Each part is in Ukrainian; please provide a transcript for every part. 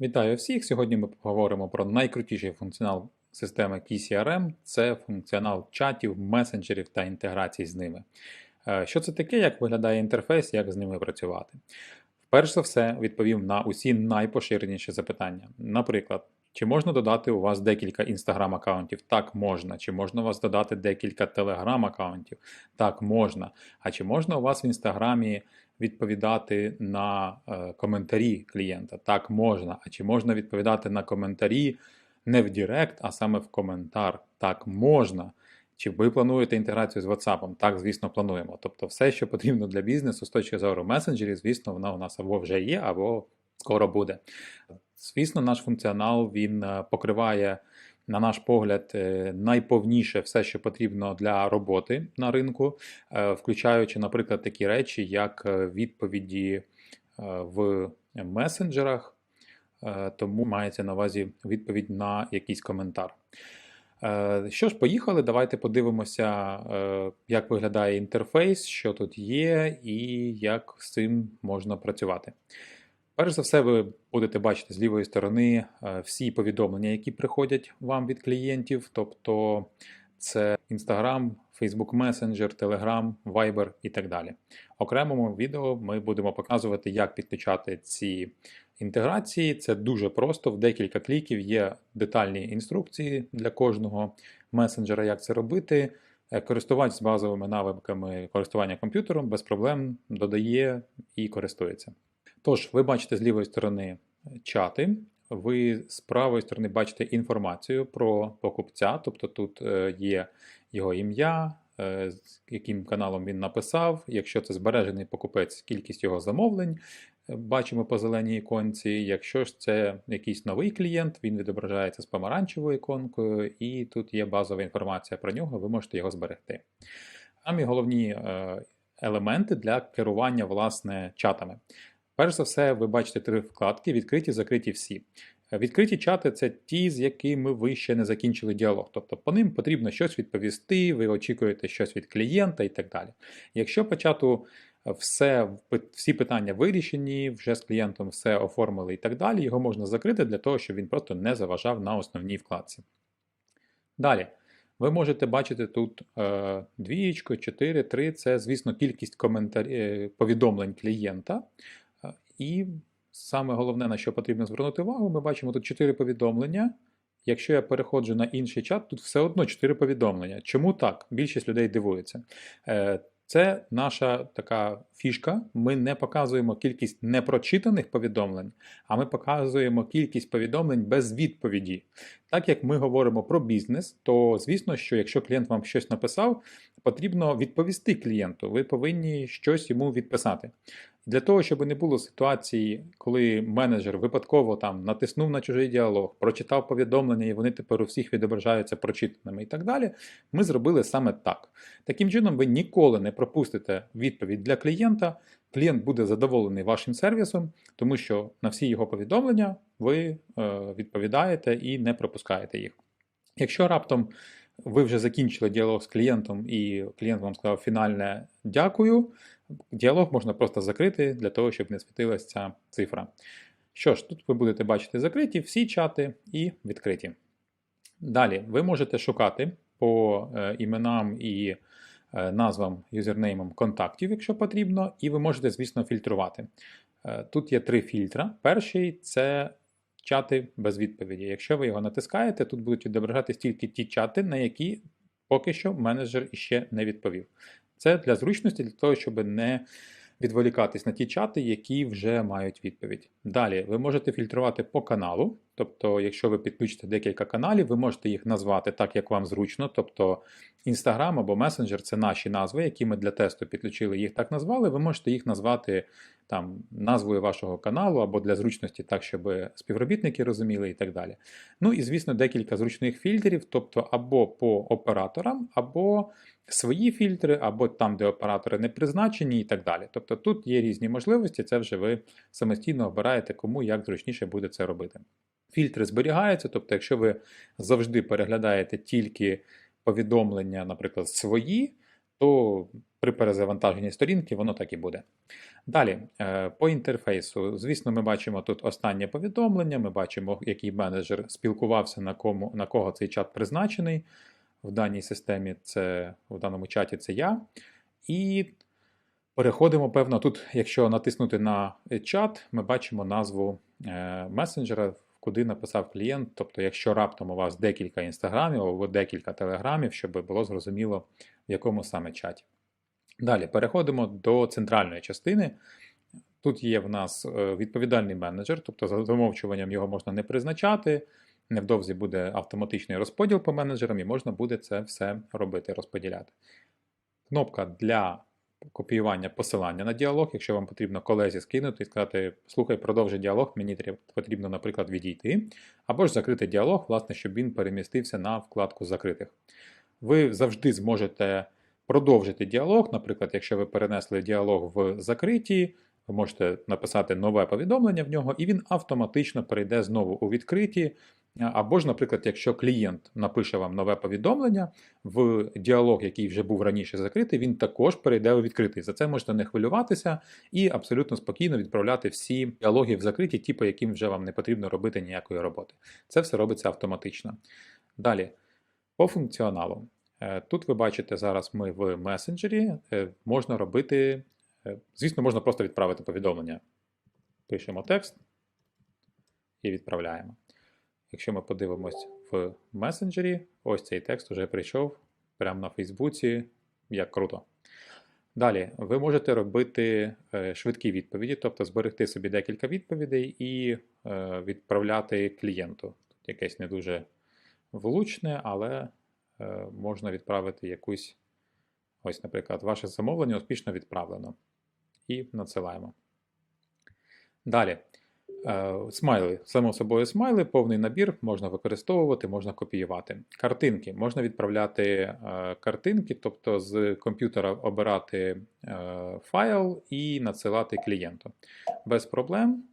Вітаю всіх! Сьогодні ми поговоримо про найкрутіший функціонал системи KCRM – це функціонал чатів, месенджерів та інтеграцій з ними. Е, Що це таке, як виглядає інтерфейс, як з ними працювати? Перш за все, відповім на усі найпоширеніші запитання. Наприклад, чи можна додати у вас декілька Instagram аккаунтів? Так, можна. Чи можна у вас додати декілька Telegram аккаунтів? Так, можна. А чи можна у вас в Інстаграмі відповідати на е, коментарі клієнта? Так, можна. А чи можна відповідати на коментарі не в Директ, а саме в коментар? Так, можна. Чи ви плануєте інтеграцію з WhatsApp? Так, звісно, плануємо. Тобто, все, що потрібно для бізнесу з точки зору месенджерів, звісно, воно у нас або вже є, або скоро буде. Звісно, наш функціонал він е, покриває, на наш погляд, е, найповніше все, що потрібно для роботи на ринку, е, включаючи, наприклад, такі речі, як відповіді в месенджерах, тому мається на увазі відповідь на якийсь коментар. Що ж, поїхали, давайте подивимося, як виглядає інтерфейс, що тут є, і як з цим можна працювати. Перш за все, ви будете бачити з лівої сторони е, всі повідомлення, які приходять вам від клієнтів, тобто це Instagram, Facebook Messenger, Telegram, Viber і так далі. В окремому відео ми будемо показувати, як підключати ці інтеграції. Це дуже просто, в декілька кліків є детальні інструкції для кожного месенджера, як це робити. Е, Користувач з базовими навиками користування комп'ютером без проблем додає і користується. Тож, ви бачите з лівої сторони чати, ви з правої сторони бачите інформацію про покупця, тобто тут е, є його ім'я, е, з яким каналом він написав. Якщо це збережений покупець, кількість його замовлень е, бачимо по зеленій іконці. Якщо ж це якийсь новий клієнт, він відображається з помаранчевою іконкою, і тут є базова інформація про нього, ви можете його зберегти. Самі головні е, елементи для керування власне чатами. Перш за все, ви бачите три вкладки: відкриті, закриті всі. Е, Відкриті чати це ті, з якими ви ще не закінчили діалог. Тобто по ним потрібно щось відповісти, ви очікуєте щось від клієнта і так далі. Якщо по чату все, всі питання вирішені, вже з клієнтом все оформили і так далі, його можна закрити для того, щоб він просто не заважав на основній вкладці. Далі. Ви можете бачити тут е, двієчко, 4, 3 це, звісно, кількість коментар... е, повідомлень клієнта. І саме головне, на що потрібно звернути увагу, ми бачимо тут 4 повідомлення. Якщо я переходжу на інший чат, тут все одно 4 повідомлення. Чому так? Більшість людей дивується. Е, Це наша така фішка. Ми не показуємо кількість непрочитаних повідомлень, а ми показуємо кількість повідомлень без відповіді. Так як ми говоримо про бізнес, то звісно, що якщо клієнт вам щось написав, потрібно відповісти клієнту. Ви повинні щось йому відписати. Для того, щоб не було ситуації, коли менеджер випадково там натиснув на чужий діалог, прочитав повідомлення, і вони тепер у всіх відображаються прочитаними і так далі, ми зробили саме так. Таким чином, ви ніколи не пропустите відповідь для клієнта. Клієнт буде задоволений вашим сервісом, тому що на всі його повідомлення ви е, відповідаєте і не пропускаєте їх. Якщо раптом ви вже закінчили діалог з клієнтом, і клієнт вам сказав фінальне дякую, діалог можна просто закрити для того, щоб не світилася ця цифра. Що ж, тут ви будете бачити закриті всі чати і відкриті. Далі ви можете шукати по е, іменам і е, назвам юзернеймам контактів, якщо потрібно, і ви можете, звісно, фільтрувати. Е, Тут є три фільтра. Перший це чати без відповіді. Якщо ви його натискаєте, тут будуть відображатись тільки ті чати, на які поки що менеджер іще не відповів. Це для зручності, для того, щоб не відволікатись на ті чати, які вже мають відповідь. Далі ви можете фільтрувати по каналу. Тобто, якщо ви підключите декілька каналів, ви можете їх назвати так, як вам зручно. Тобто Instagram або Messenger це наші назви, які ми для тесту підключили, їх так назвали. Ви можете їх назвати там назвою вашого каналу або для зручності, так, щоб співробітники розуміли і так далі. Ну і звісно, декілька зручних фільтрів, тобто або по операторам, або свої фільтри, або там, де оператори не призначені, і так далі. Тобто тут є різні можливості, це вже ви самостійно обираєте, кому як зручніше буде це робити. Фільтри зберігаються, тобто, якщо ви завжди переглядаєте тільки повідомлення, наприклад, свої, то при перезавантаженні сторінки воно так і буде. Далі, е, по інтерфейсу, звісно, ми бачимо тут останнє повідомлення, ми бачимо, який менеджер спілкувався, на, кому, на кого цей чат призначений. В даній системі це в даному чаті це я. І переходимо, певно, тут, якщо натиснути на чат, ми бачимо назву е, месенджера, куди написав клієнт. Тобто, якщо раптом у вас декілька інстаграмів або декілька телеграмів, щоб було зрозуміло, в якому саме чаті. Далі переходимо до центральної частини. Тут є в нас е, відповідальний менеджер, тобто за замовчуванням його можна не призначати. Невдовзі буде автоматичний розподіл по менеджерам, і можна буде це все робити, розподіляти. Кнопка для копіювання посилання на діалог, якщо вам потрібно колезі скинути і сказати, слухай, продовжуй діалог, мені потрібно, наприклад, відійти. Або ж закрити діалог, власне, щоб він перемістився на вкладку закритих. Ви завжди зможете продовжити діалог. Наприклад, якщо ви перенесли діалог в закритій, ви можете написати нове повідомлення в нього, і він автоматично перейде знову у відкриті. Або ж, наприклад, якщо клієнт напише вам нове повідомлення в діалог, який вже був раніше закритий, він також перейде у відкритий. За це можете не хвилюватися і абсолютно спокійно відправляти всі діалоги в закриті, ті, по яким вже вам не потрібно робити ніякої роботи. Це все робиться автоматично. Далі, по функціоналу. Е, тут ви бачите, зараз ми в месенджері е, можна робити, е, звісно, можна просто відправити повідомлення. Пишемо текст і відправляємо. Якщо ми подивимось в месенджері, ось цей текст вже прийшов прямо на Фейсбуці, як круто. Далі, ви можете робити швидкі відповіді, тобто зберегти собі декілька відповідей і відправляти клієнту. Тут якесь не дуже влучне, але можна відправити якусь, ось, наприклад, ваше замовлення успішно відправлено. І надсилаємо. Далі. Смайли, само собою смайли, повний набір можна використовувати, можна копіювати. Картинки. Можна відправляти картинки, тобто з комп'ютера обирати файл і надсилати клієнту. Без проблем.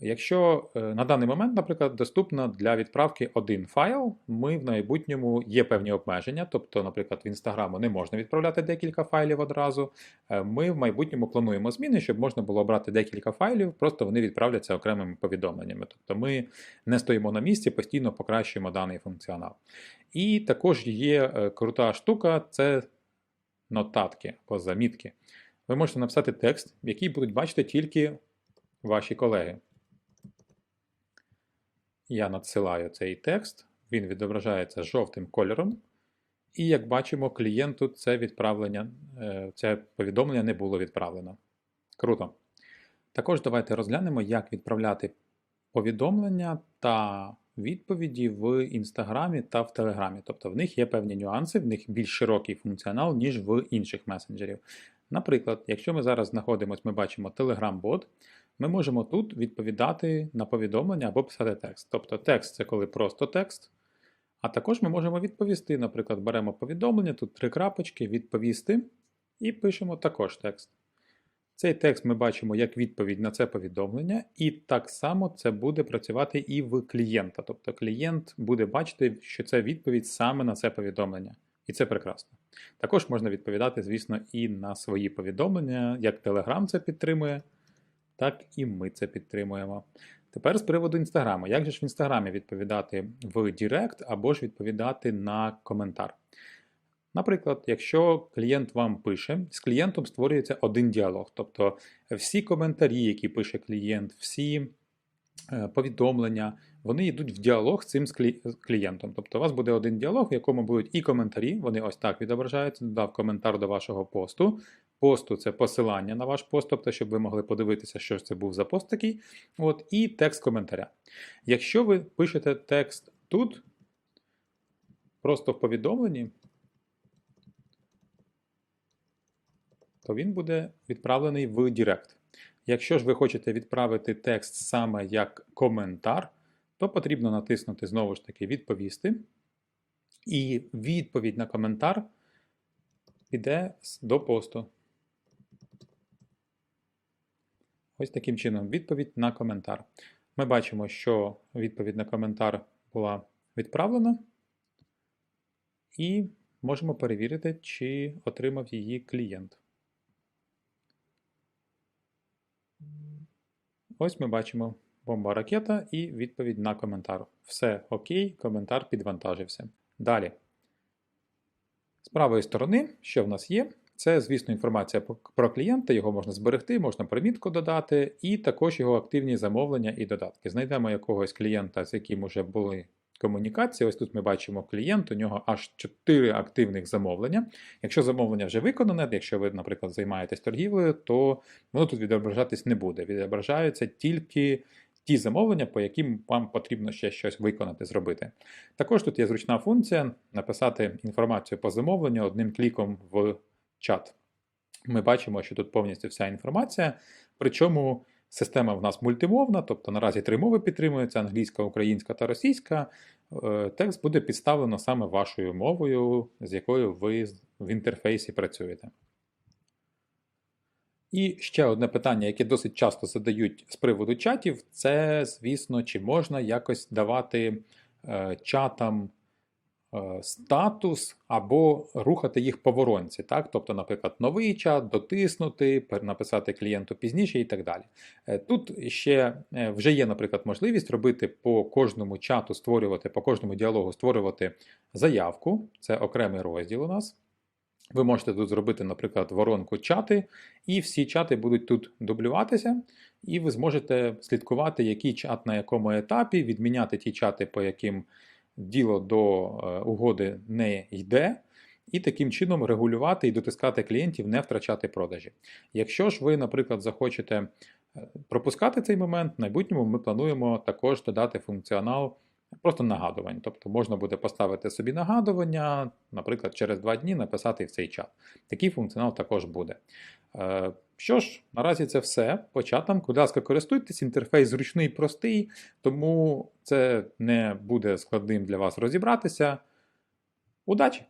Якщо е, на даний момент, наприклад, доступно для відправки один файл, ми в майбутньому є певні обмеження, тобто, наприклад, в інстаграму не можна відправляти декілька файлів одразу. Е, ми в майбутньому плануємо зміни, щоб можна було обрати декілька файлів, просто вони відправляться окремими повідомленнями. Тобто ми не стоїмо на місці, постійно покращуємо даний функціонал. І також є е, крута штука це нотатки або замітки. Ви можете написати текст, який будуть бачити тільки ваші колеги. Я надсилаю цей текст, він відображається жовтим кольором. І як бачимо, клієнту це відправлення, е, це повідомлення не було відправлено. Круто. Також давайте розглянемо, як відправляти повідомлення та відповіді в Інстаграмі та в Телеграмі. Тобто в них є певні нюанси, в них більш широкий функціонал, ніж в інших месенджерів. Наприклад, якщо ми зараз знаходимося, ми бачимо Telegram-бот, ми можемо тут відповідати на повідомлення або писати текст. Тобто текст це коли просто текст. А також ми можемо відповісти, наприклад, беремо повідомлення, тут три крапочки, відповісти, і пишемо також текст. Цей текст ми бачимо як відповідь на це повідомлення, і так само це буде працювати і в клієнта. Тобто клієнт буде бачити, що це відповідь саме на це повідомлення. І це прекрасно. Також можна відповідати, звісно, і на свої повідомлення, як Telegram це підтримує так і ми це підтримуємо. Тепер з приводу Інстаграму. Як же ж в Інстаграмі відповідати в Директ або ж відповідати на коментар? Наприклад, якщо клієнт вам пише, з клієнтом створюється один діалог. Тобто всі коментарі, які пише клієнт, всі повідомлення, вони йдуть в діалог з цим клієнтом. Тобто у вас буде один діалог, в якому будуть і коментарі, вони ось так відображаються, додав коментар до вашого посту посту це посилання на ваш пост, тобто, щоб ви могли подивитися, що ж це був за пост такий. От, І текст коментаря. Якщо ви пишете текст тут, просто в повідомленні, то він буде відправлений в Директ. Якщо ж ви хочете відправити текст саме як коментар, то потрібно натиснути знову ж таки відповісти. І відповідь на коментар піде до посту. Ось таким чином відповідь на коментар. Ми бачимо, що відповідь на коментар була відправлена. І можемо перевірити, чи отримав її клієнт. Ось ми бачимо бомба ракета і відповідь на коментар. Все окей, коментар підвантажився. Далі. З правої сторони, що в нас є? Це, звісно, інформація про клієнта, його можна зберегти, можна примітку додати, і також його активні замовлення і додатки. Знайдемо якогось клієнта, з яким вже були комунікації. Ось тут ми бачимо клієнт, у нього аж 4 активних замовлення. Якщо замовлення вже виконане, якщо ви, наприклад, займаєтесь торгівлею, то воно тут відображатись не буде. Відображаються тільки ті замовлення, по яким вам потрібно ще щось виконати, зробити. Також тут є зручна функція написати інформацію по замовленню одним кліком в чат. Ми бачимо, що тут повністю вся інформація. Причому система в нас мультимовна, тобто наразі три мови підтримуються: англійська, українська та російська. Е, Текст буде підставлено саме вашою мовою, з якою ви в інтерфейсі працюєте. І ще одне питання, яке досить часто задають з приводу чатів, це, звісно, чи можна якось давати е, чатам статус або рухати їх по воронці. Так? Тобто, наприклад, новий чат, дотиснути, написати клієнту пізніше і так далі. Е, Тут ще е, вже є, наприклад, можливість робити по кожному чату, створювати, по кожному діалогу створювати заявку. Це окремий розділ у нас. Ви можете тут зробити, наприклад, воронку чати, і всі чати будуть тут дублюватися, і ви зможете слідкувати, який чат на якому етапі, відміняти ті чати, по яким діло до е, угоди не йде, і таким чином регулювати і дотискати клієнтів, не втрачати продажі. Якщо ж ви, наприклад, захочете е, пропускати цей момент, в майбутньому ми плануємо також додати функціонал. Просто нагадувань. Тобто можна буде поставити собі нагадування, наприклад, через два дні написати в цей чат. Такий функціонал також буде. Що ж, наразі це все. По чатам, будь ласка, користуйтесь, інтерфейс зручний, простий, тому це не буде складним для вас розібратися. Удачі!